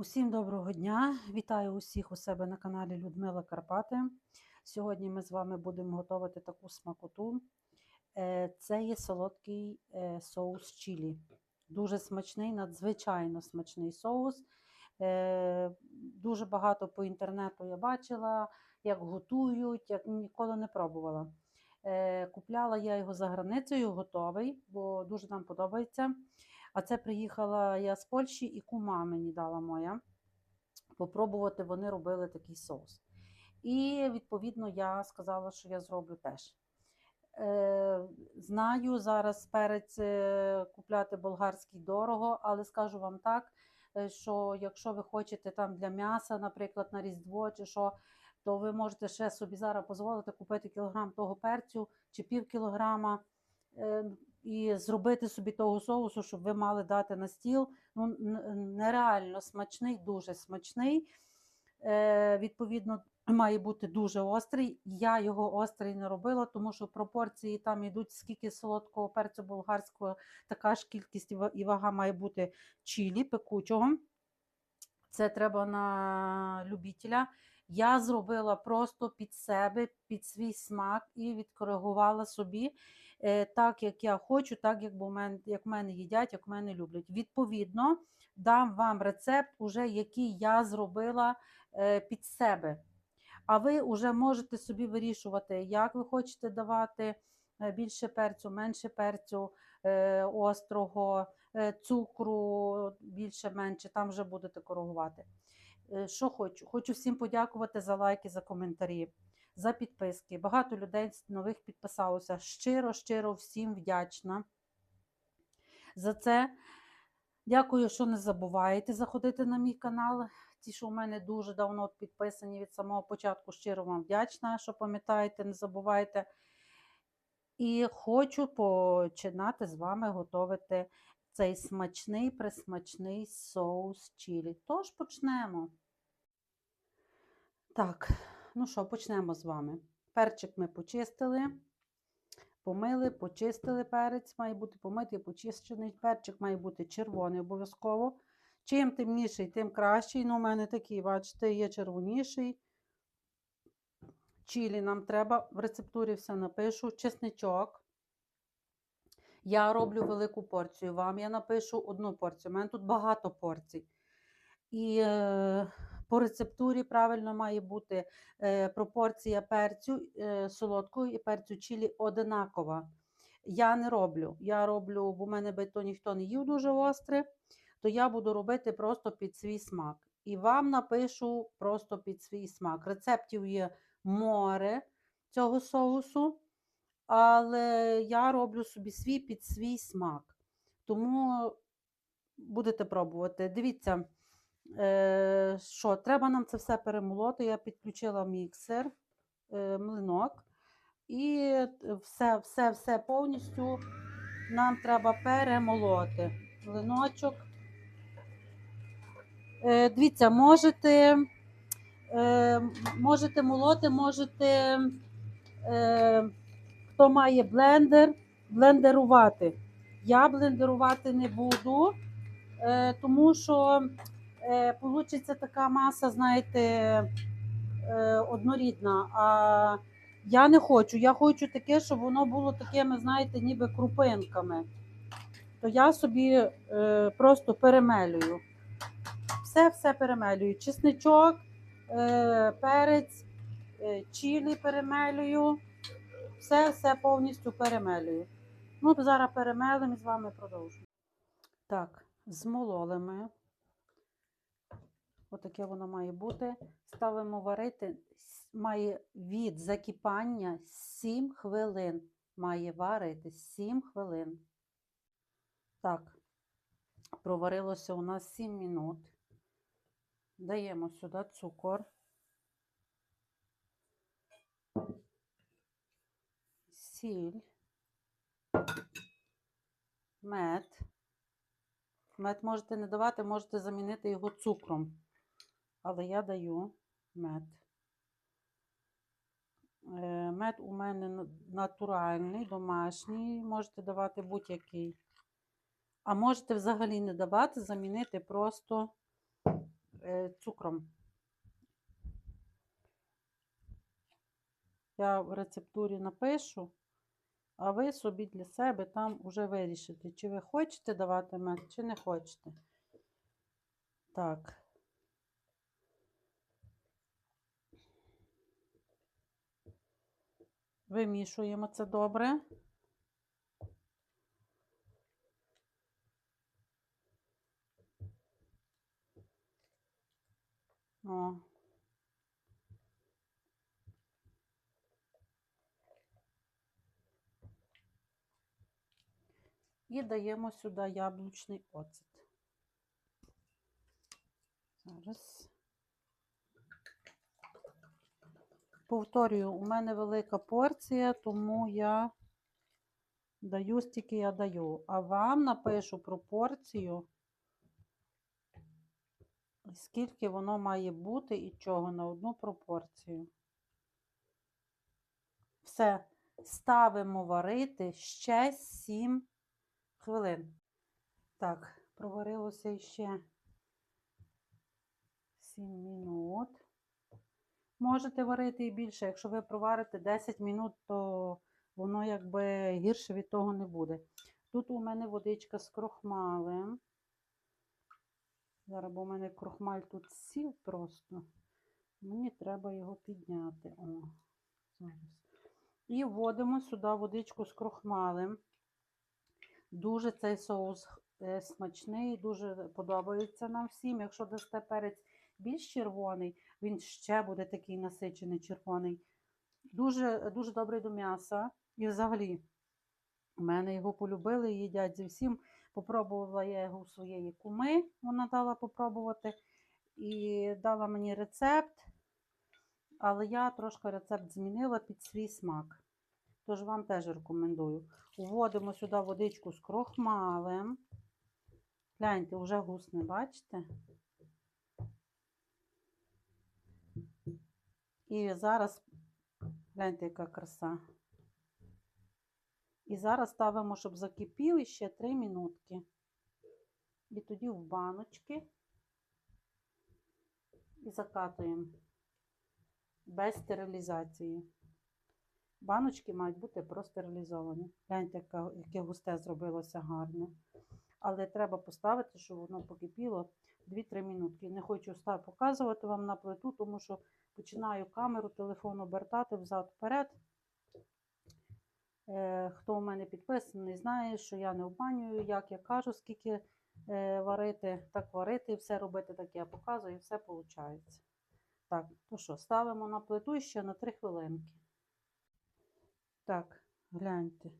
Усім доброго дня! Вітаю усіх у себе на каналі Людмила Карпати. Сьогодні ми з вами будемо готувати таку смакоту. Е, Це є солодкий е, соус чілі. Дуже смачний, надзвичайно смачний соус. Е, Дуже багато по інтернету я бачила, як готують, як ніколи не пробувала. Купляла я його за границею, готовий, бо дуже нам подобається. А це приїхала я з Польщі і кума мені дала моя. Попробувати вони робили такий соус. І, відповідно, я сказала, що я зроблю теж. Е, знаю, зараз перець е, купляти болгарський дорого, але скажу вам так, е, що якщо ви хочете там для м'яса, наприклад, на Різдво чи що, то ви можете ще собі зараз дозволити купити кілограм того перцю чи пів кілограма і зробити собі того соусу, щоб ви мали дати на стіл. Ну, нереально смачний, дуже смачний. Е, відповідно, має бути дуже острий. Я його острий не робила, тому що пропорції там йдуть скільки солодкого перцю болгарського, така ж кількість і вага має бути чилі пекучого. Це треба на любителя. Я зробила просто під себе, під свій смак і відкоригувала собі так, як я хочу, так як, мене, як мене їдять, як мене люблять. Відповідно, дам вам рецепт, уже, який я зробила е, під себе. А ви вже можете собі вирішувати, як ви хочете давати е, більше перцю, менше перцю, е, острого, е, цукру більше, менше, там вже будете коригувати. Е, Що хочу? Хочу всім подякувати за лайки, за коментарі, за підписки. Багато людей нових підписалося. Щиро, щиро всім вдячна за це. Дякую, що не забуваєте заходити на мій канал. Ті, що у мене дуже давно підписані від самого початку, щиро вам вдячна, що пам'ятаєте, не забувайте. І хочу починати з вами готувати цей смачний, присмачний соус чилі. Тож почнемо. Так, ну що, почнемо з вами. Перчик ми почистили, помили, почистили перець, має бути помитий, почищений. Перчик має бути червоний обов'язково. Чим темніший, тим кращий. Ну, у мене такий, бачите, є червоніший. Чилі нам треба, в рецептурі все напишу. Чесничок. Я роблю велику порцію. Вам я напишу одну порцію. У мене тут багато порцій. І е, по рецептурі правильно має бути е, пропорція перцю е, солодкого і перцю чилі одинакова. Я не роблю. Я роблю, бо в мене би то ніхто не їв дуже остре, то я буду робити просто під свій смак. І вам напишу просто під свій смак. Рецептів є море цього соусу, але я роблю собі свій під свій смак. Тому будете пробувати. Дивіться, е, що треба нам це все перемолоти. Я підключила міксер, е, млинок. І все, все, повністю нам треба перемолоти. Млиночок. Е, дивіться, можете, можете молоти, можете, хто має блендер, блендерувати. Я блендерувати не буду, тому що е, получиться така маса, знаєте, е, однорідна. А я не хочу. Я хочу таке, щоб воно було такими, знаєте, ніби крупинками. То я собі е, просто перемелюю. Все-все перемелюю. Чесничок, е, перець, чилі перемелюю. Все-все повністю перемелюю. Ну, зараз перемелимо і з вами продовжимо. Так, змололи ми. Отаке воно має бути. Ставимо варити. Має від закипання 7 хвилин. Має варити 7 хвилин. Так, проварилося у нас 7 минут. Даємо сюди цукор. Сіль. Мед. Мед можете не давати, можете замінити його цукром. Але я даю мед. Е, Мед у мене натуральний, домашній. Можете давати будь-який. А можете взагалі не давати, замінити просто е, цукром. Я в рецептурі напишу, а ви собі для себе там уже вирішите, чи ви хочете давати мед, чи не хочете. Так. Вимішуємо це добре. О. І даємо сюди яблучний оцет. Зараз. Повторюю, у мене велика порція, тому я даю стільки я даю. А вам напишу пропорцію, скільки воно має бути і чого на одну пропорцію. Все, ставимо варити ще 7 хвилин. Так, проварилося ще 7 минут. Можете варити і більше. Якщо ви проварите 10 минут, то воно якби гірше від того не буде. Тут у мене водичка з крохмалем. Зараз, бо у мене крохмаль тут сів просто. Мені треба його підняти. О, зараз. І вводимо сюди водичку з крохмалем. Дуже цей соус е, смачний, дуже подобається нам всім. Якщо дасте перець більш червоний, він ще буде такий насичений червоний. Дуже, дуже добрий до м'яса. І взагалі, у мене його полюбили, їдять зі всім. Попробувала я його у своєї куми, вона дала попробувати. І дала мені рецепт, але я трошки рецепт змінила під свій смак. Тож вам теж рекомендую. Вводимо сюди водичку з крохмалем. Гляньте, вже гусне, бачите? І зараз, гляньте, яка краса. І зараз ставимо, щоб закипів ще 3 минутки. І тоді в баночки і закатуємо без стерилізації. Баночки мають бути простерилізовані. Гляньте, яке густе зробилося гарне. Але треба поставити, щоб воно покипіло 2-3 минутки. Не хочу показувати вам на плиту, тому що починаю камеру, телефон обертати взад-вперед. Е, Хто у мене підписаний, знає, що я не обманюю, як я кажу, скільки е, варити, так варити, все робити, так я показую, і все виходить. Так, то що, ставимо на плиту ще на 3 хвилинки. Так, гляньте.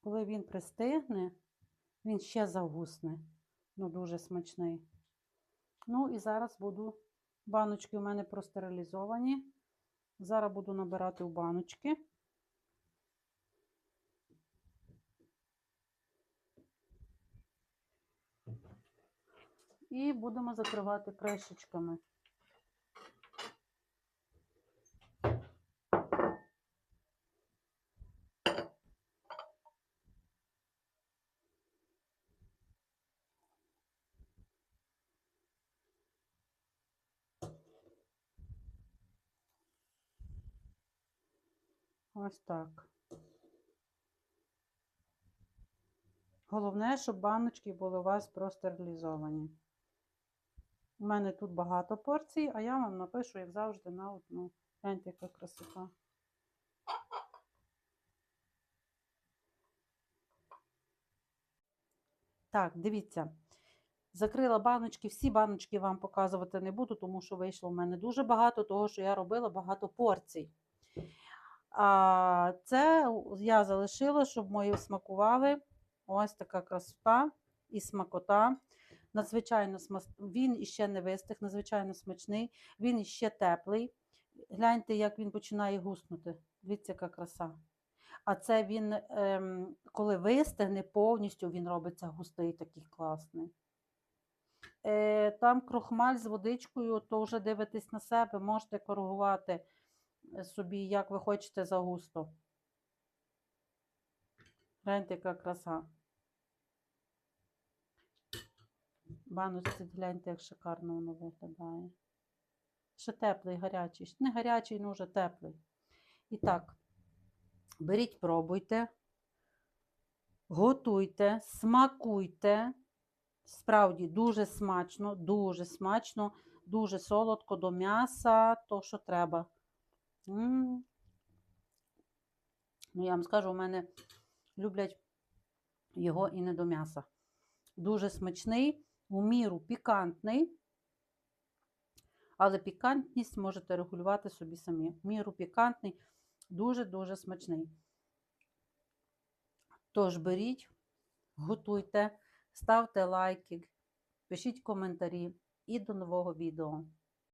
Коли він пристигне, він ще загусне. Ну, дуже смачний. Ну і зараз буду. Баночки у мене простерилізовані. Зараз буду набирати у баночки. І будемо закривати кришечками. Ось так. Головне, щоб баночки були у вас простерилізовані. У мене тут багато порцій, а я вам напишу, як завжди, на одну. Гляньте, яка красота. Так, дивіться. Закрила баночки, всі баночки вам показувати не буду, тому що вийшло в мене дуже багато, того, що я робила багато порцій. А це я залишила, щоб мої смакували. Ось така красота і смакота. Надзвичайно смас... Він іще не вистиг, надзвичайно смачний, він іще теплий. Гляньте, як він починає гуснути. Дивіться, яка краса. А це він, ем, коли вистигне, повністю він робиться густий, такий класний. Е, там крохмаль з водичкою, то вже дивитесь на себе, можете коригувати собі, як ви хочете загусто. Гляньте, яка краса. баночці, гляньте, як шикарно воно виглядає. Ще теплий, гарячий. Не гарячий, ну вже теплий. І так, беріть, пробуйте, готуйте, смакуйте. Справді дуже смачно, дуже смачно, дуже солодко до м'яса, то, що треба. Ну, я вам скажу, у мене люблять його і не до м'яса. Дуже смачний, у міру пікантний, але пікантність можете регулювати собі самі. В міру пікантний, дуже-дуже смачний. Тож беріть, готуйте, ставте лайки, пишіть коментарі і до нового відео.